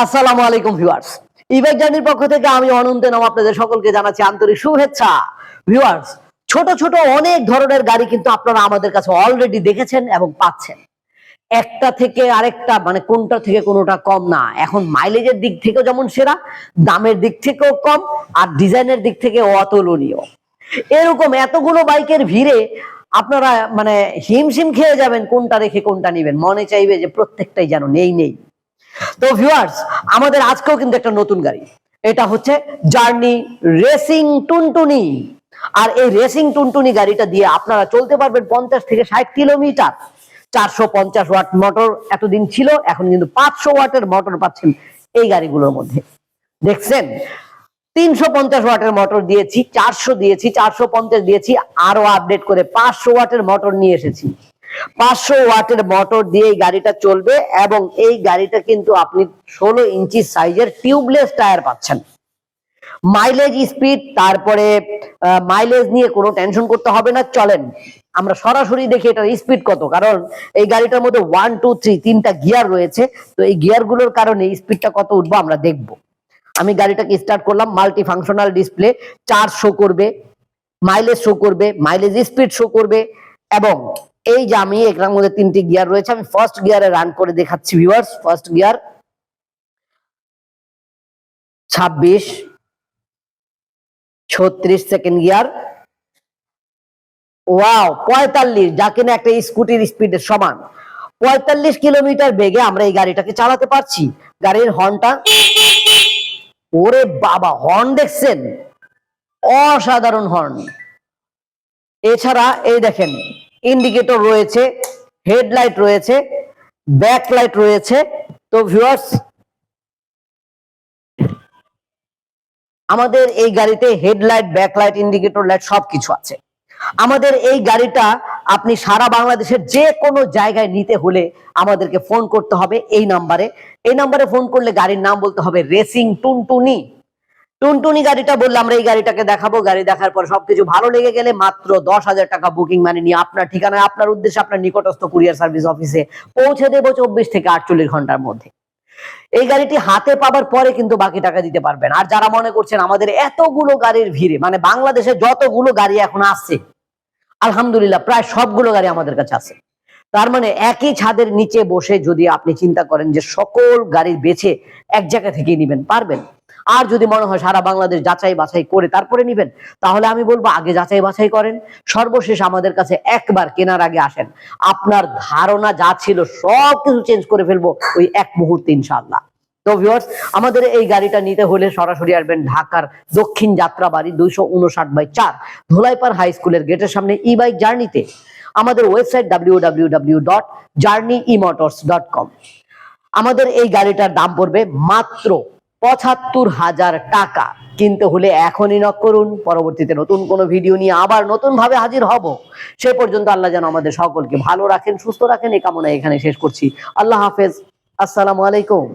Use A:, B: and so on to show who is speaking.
A: আসসালামু আলাইকুম viewers. E-bike জার্নির পক্ষ থেকে আমি অনন্ত নাম আপনাদের সকলকে জানাচ্ছি আন্তরিক শুভেচ্ছা। ভিউয়ার্স, ছোট ছোট অনেক ধরনের গাড়ি কিন্তু আপনারা আমাদের কাছে অলরেডি দেখেছেন এবং পাচ্ছেন। একটা থেকে আরেকটা মানে কোনটা থেকে কোনোটা কম না। এখন মাইলেজের দিক থেকেও যেমন সেরা, দামের দিক থেকেও কম, আর ডিজাইনের দিক থেকে অতুলনীয়। এরকম এতগুলো বাইকের ভিড়ে আপনারা মানে হিমশিম খেয়ে যাবেন কোনটা রেখে কোনটা নেবেন। মনে চাইবে যে প্রত্যেকটাই যেন নেই নেই। তো ভিউয়ার্স আমাদের আজকেও কিন্তু একটা নতুন গাড়ি। এটা হচ্ছে জার্নি রেসিং টুনটুনি। আর এই রেসিং টুনটুনি গাড়িটা দিয়ে আপনারা চলতে পারবেন পঞ্চাশ থেকে ষাট কিলোমিটার। চারশো পঞ্চাশ ওয়াট মোটর এতদিন ছিল, এখন কিন্তু পাঁচশো ওয়াটের মোটর পাচ্ছেন এই গাড়িগুলোর মধ্যে। দেখছেন? তিনশো পঞ্চাশ ওয়াটের মোটর দিয়েছি, চারশো দিয়েছি, চারশো পঞ্চাশ দিয়েছি আরও আপডেট করে পাঁচশো ওয়াটের মোটর নিয়ে এসেছি। পাঁচশো ওয়াটের মোটর দিয়ে এই গাড়িটা চলবে এবং এই গাড়িটা কিন্তু আপনি ষোলো ইঞ্চি সাইজের টিউবলেস টায়ার পাচ্ছেন। মাইলেজ স্পিড, তারপরে মাইলেজ নিয়ে কোনো টেনশন করতে হবে না, চলেন। আমরা সরাসরি দেখি এটার স্পিড কত, কারণ এই গাড়িটার মধ্যে ওয়ান টু থ্রি তিনটা গিয়ার রয়েছে, তো এই গিয়ারগুলোর কারণে স্পিডটা কত উঠবো আমরা দেখব। আমি গাড়িটাকে স্টার্ট করলাম multi functional display charge show করবে মাইলেজ শো করবে মাইলেজ স্পিড শো করবে, এবং এই যে আমি এটার মধ্যে তিনটি গিয়ার রয়েছে, আমি ফার্স্ট গিয়ারে রান করে দেখাচ্ছি ভিউয়ার্স ফার্স্ট গিয়ার ছাব্বিশ, ছত্রিশ সেকেন্ড গিয়ার ওয়াও পঁয়তাল্লিশ, যা কিনা একটা স্কুটির স্পিডের সমান। পঁয়তাল্লিশ কিলোমিটার বেগে আমরা এই গাড়িটাকে চালাতে পারছি। গাড়ির হর্নটা ওরে বাবা হর্ন দেখছেন? অসাধারণ হর্ন এছাড়া এই দেখেন ইন্ডিকেটর রয়েছে হেডলাইট রয়েছে ব্যাকলাইট রয়েছে। তো ভিউয়ার্স আমাদের এই গাড়িতে হেডলাইট ব্যাকলাইট ইন্ডিকেটর লাইট সবকিছু আছে। আমাদের এই গাড়িটা আপনি সারা বাংলাদেশের যে কোনো জায়গায় নিতে হলে আমাদেরকে ফোন করতে হবে এই নাম্বারে এই নাম্বারে ফোন করলে গাড়ির নাম বলতে হবে রেসিং টুনটুনি টুনটুনি গাড়িটা বললে, আমরা এই গাড়িটাকে দেখাবো। গাড়ি দেখার পর সবকিছু ভালো লেগে গেলে মাত্র দশ হাজার টাকা বুকিং মানে নিয়ে আপনার ঠিকানায়, আপনার উদ্দেশ্যে আপনার নিকটস্থ কুরিয়ার সার্ভিস অফিসে পৌঁছে দেবো চব্বিশ থেকে আটচল্লিশ ঘণ্টার মধ্যে। এই গাড়িটি হাতে পাবার পরে কিন্তু বাকি টাকা দিতে পারবেন। আর যারা মনে করছেন আমাদের এতগুলো গাড়ির ভিড়ে মানে বাংলাদেশে যতগুলো গাড়ি এখন আসছে, আলহামদুলিল্লাহ প্রায় সবগুলো গাড়ি আমাদের কাছে আছে। তার মানে একই ছাদের নিচে বসে যদি আপনি চিন্তা করেন যে সকল গাড়ি বেছে এক জায়গা থেকে নিবেন, পারবেন? আর যদি মনে হয় সারা বাংলাদেশ যাচাই বাছাই করে তারপরে নিবেন, তাহলে আমি বলব আগে যাচাই বাছাই করেন। সর্বশেষ আমাদের কাছে একবার কেনার আগে আসেন। আপনার ধারণা যা ছিল সব কিছু চেঞ্জ করে ফেলব ওই এক মুহূর্তে ইনশাআল্লাহ। তো ভিউয়ার্স আমাদের এই গাড়িটা নিতে হলে সরাসরি আসবেন ঢাকার দক্ষিণ যাত্রাবাড়ি দুইশো উনষাট বাই চার, ধোলাইপাড় হাই স্কুলের গেটের সামনে ই বাইক জার্নিতে আমাদের website W W W dot journey emotors dot com আমাদের এই গাড়িটার দাম পড়বে মাত্র পঁচাত্তর হাজার টাকা। কিনতে হলে এখনই নক করুন। পরবর্তীতে নতুন কোনো ভিডিও নিয়ে আবার নতুন ভাবে হাজির হব। সে পর্যন্ত আল্লাহ যেন আমাদের সকলকে ভালো রাখেন, সুস্থ রাখেন। এই কামনা এখানে শেষ করছি। আল্লাহ হাফেজ। আসসালামু আলাইকুম।